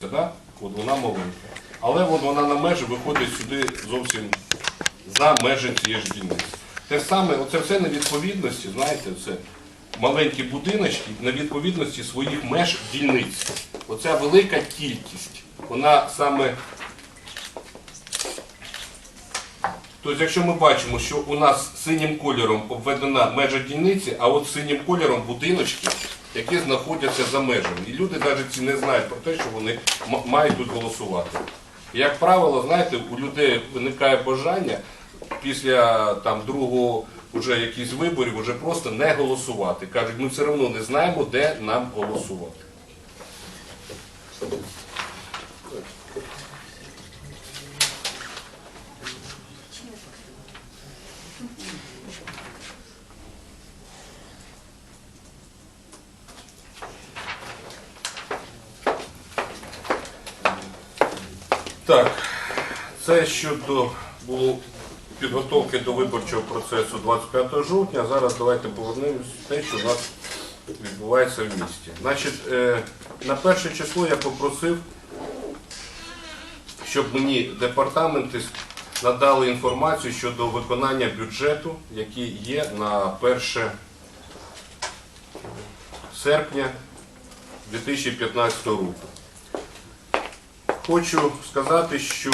Да? От вона маленька. Але от вона на межі виходить сюди зовсім за межі цієї ж дільниці. Те саме, оце все на відповідності, знаєте, це маленькі будиночки на відповідності своїх меж дільниць. Оця велика кількість, вона саме. Тобто, якщо ми бачимо, що у нас синім кольором обведена межа дільниці, а от синім кольором будиночки, які знаходяться за межами. І люди навіть не знають про те, що вони мають тут голосувати. Як правило, знаєте, у людей виникає бажання після там другого вже якісь виборів вже просто не голосувати. Кажуть, ми все одно не знаємо, де нам голосувати. Так, це щодо було підготовки до виборчого процесу 25 жовтня. Зараз давайте повернемось те, що у нас відбувається в місті. Значить, е, на перше число я попросив, щоб мені департаменти надали інформацію щодо виконання бюджету, який є на 1 серпня 2015 року. Хочу сказати, що